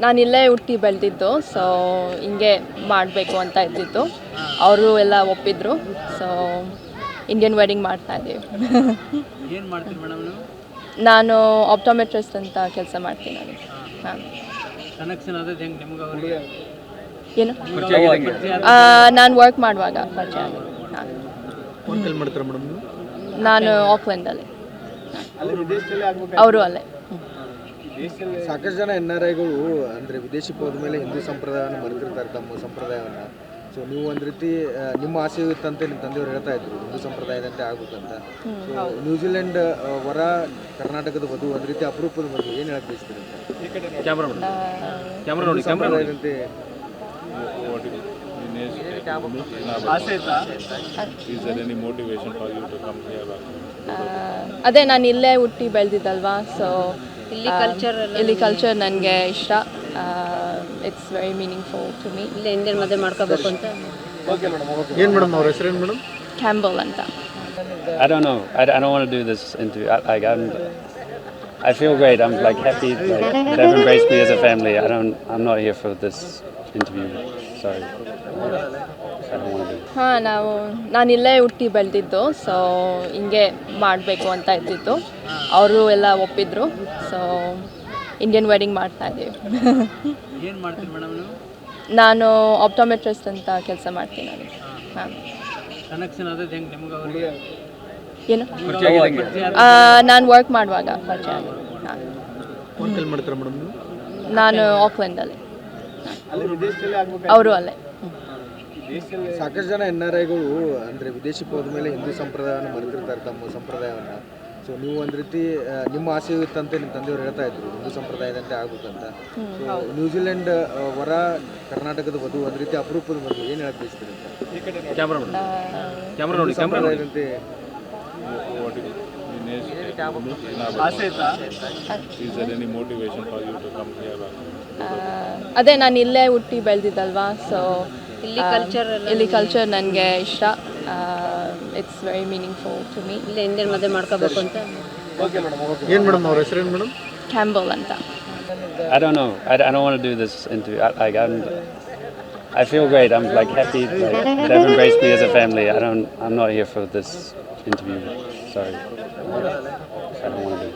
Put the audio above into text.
ನಾನು ಇಲ್ಲೇ ಹುಟ್ಟಿ ಬೆಳೆದಿದ್ದು ಸೊ ಹಿಂಗೆ ಮಾಡಬೇಕು ಅಂತ ಇದ್ದಿತ್ತು ಅವರು ಎಲ್ಲ ಒಪ್ಪಿದ್ರು ಸೊ ಇಂಡಿಯನ್ ವೆಡ್ಡಿಂಗ್ ಮಾಡ್ತಾ ಇದ್ದೀವಿ. ಏನು ಮಾಡ್ತೀರಿ ಮೇಡಮ್ ನೀವು? ನಾನು ಆಪ್ಟೋಮೆಟ್ರಿಸ್ಟ್ ಅಂತ ಕೆಲಸ ಮಾಡ್ತೀನಿ ನಾನು. ಹಾಂ. ಕನೆಕ್ಷನ್ ಆದದ್ದು ಹೆಂಗೆ ನಿಮ್ಗೆ ಅವ್ರಿಗೆ? ಏನು? ನಾನು ವರ್ಕ್ ಮಾಡುವಾಗ ಪರಿಚಯ ಆಗಿದೆ. ಹಾಂ. ನೀವು? ನಾನು ಆಕ್ಲೆಂಡಲ್ಲಿ ಅವರು ಅಲ್ಲೇ. ಸಾಕಷ್ಟು ಜನ ಎನ್ ಆರ್ ಐಗಳು ಅಂದರೆ ವಿದೇಶಕ್ಕೆ ಹೋದ ಮೇಲೆ ಹಿಂದೂ ಸಂಪ್ರದಾಯವನ್ನು ಮರೆತಿರ್ತಾರೆ ತಮ್ಮ ಸಂಪ್ರದಾಯವನ್ನು. ಸೊ ನೀವು ಒಂದು ರೀತಿ ನಿಮ್ಮ ಆಸೆ ಇತ್ತಂತೆ ನಿಮ್ಮ ತಂದೆಯವರು ಹೇಳ್ತಾ ಇದ್ರು ಹಿಂದೂ ಸಂಪ್ರದಾಯದಂತೆ ಆಗುತ್ತಂತ. ಸೊ ನ್ಯೂಜಿಲೆಂಡ್ ವರ ಹೊರ ಕರ್ನಾಟಕದ ವಧು ಒಂದು ರೀತಿ ಅಪರೂಪದ ಮದುವೆ ಏನು ಹೇಳಕ್ಕೆ ಬಯಸ್ತೀರಿ ಸಂಪ್ರದಾಯದಂತೆ ಅದೇ ನಾನು ಇಲ್ಲೇ ಹುಟ್ಟಿ ಬೆಳೆದಿದ್ದಲ್ವಾ ಸೊ ಇಲ್ಲಿ ಕಲ್ಚರ್ ಇಲ್ಲಿ ಕಲ್ಚರ್ ನನಗೆ ಇಷ್ಟ it's very meaningful to me ಇಲ್ಲಿ ಇಂಡಿಯನ್ ಮದುವೆ ಮಾಡ್ಕೋಬೇಕು ಅಂತ ಏನು ಮೇಡಮ್ ಅವ್ರ ಹೆಸರೇನು ಮೇಡಮ್ ಕ್ಯಾಂಬಲ್ ಅಂತ I don't know. I, I don't want to do this interview. I, like I'm, I feel great. I'm like happy. Like, they've embraced me as a family. I don't. I'm not here for this interview. ಹಾಂ ನಾವು ನಾನು ಇಲ್ಲೇ ಹುಟ್ಟಿ ಬೆಳೆದಿದ್ದು so ಹಿಂಗೆ ಮಾಡಬೇಕು ಅಂತ ಇದ್ದಿತ್ತು ಅವರು ಎಲ್ಲ ಒಪ್ಪಿದ್ರು ಸೊ ಇಂಡಿಯನ್ ವೆಡ್ಡಿಂಗ್ ಮಾಡ್ತಾ ಇದ್ದೀವಿ. ಏನು ಮಾಡ್ತೀರಿ ಮೇಡಮ್ ನಾನು ಆಪ್ಟೋಮೆಟ್ರಿಸ್ಟ್ ಅಂತ ಕೆಲಸ ಮಾಡ್ತೀನಿ ನಾನು. ಹಾಂ. ಏನು? ನಾನು ವರ್ಕ್ ಮಾಡುವಾಗ ಪರಿಚಯ ನಾನು ಆಕ್ಲೆಂಡಲ್ಲಿ ಅವರು ಅಲ್ಲೇ. ಸಾಕಷ್ಟು ಜನ ಎನ್ ಆರ್ ಐಗಳು ಅಂದ್ರೆ ವಿದೇಶಕ್ಕೆ ಹೋದ ಮೇಲೆ ಹಿಂದೂ ಸಂಪ್ರದಾಯವನ್ನು ಮರೆತಿರ್ತಾರೆ ತಮ್ಮ ಸಂಪ್ರದಾಯವನ್ನ. ಸೊ ನೀವು ಒಂದು ರೀತಿ ನಿಮ್ಮ ಆಸೆ ಇತ್ತಂತೆ ನಿಮ್ಮ ತಂದೆಯವರು ಹೇಳ್ತಾ ಇದ್ರು ಹಿಂದೂ ಸಂಪ್ರದಾಯದಂತೆ ಆಗ್ಬೇಕಂತ. ಸೊ ನ್ಯೂಜಿಲೆಂಡ್ ವರ ಕರ್ನಾಟಕದ ವಧು ಒಂದು ರೀತಿ ಅಪರೂಪದ ಬಗ್ಗೆ ಏನು ಹೇಳಕ್ ಬಯಸ್ತೀರಿ ಅಂತ ಅದೇ ನಾನು ಇಲ್ಲೇ ಹುಟ್ಟಿ ಬೆಳೆದಿದ್ದಲ್ವಾ ಸೊ ಇಲ್ಲಿ ಕಲ್ಚರ್ ಇಲ್ಲಿ ಕಲ್ಚರ್ ನನಗೆ ಇಷ್ಟ. It's very meaningful to me ಇಲ್ಲಿ ಇಂಡಿಯನ್ ಮದುವೆ ಮಾಡ್ಕೋಬೇಕು ಅಂತ. ಏನು ಮೇಡಮ್ ಅವ್ರ ಏನು ಮೇಡಮ್ ಕ್ಯಾಂಬಲ್ ಅಂತ. I don't know. I, I don't want to do this interview. I, like I'm, I feel great. I'm like happy. Like, they've embraced me as a family. I don't. I'm not here for this interview. Sorry. I don't want to do.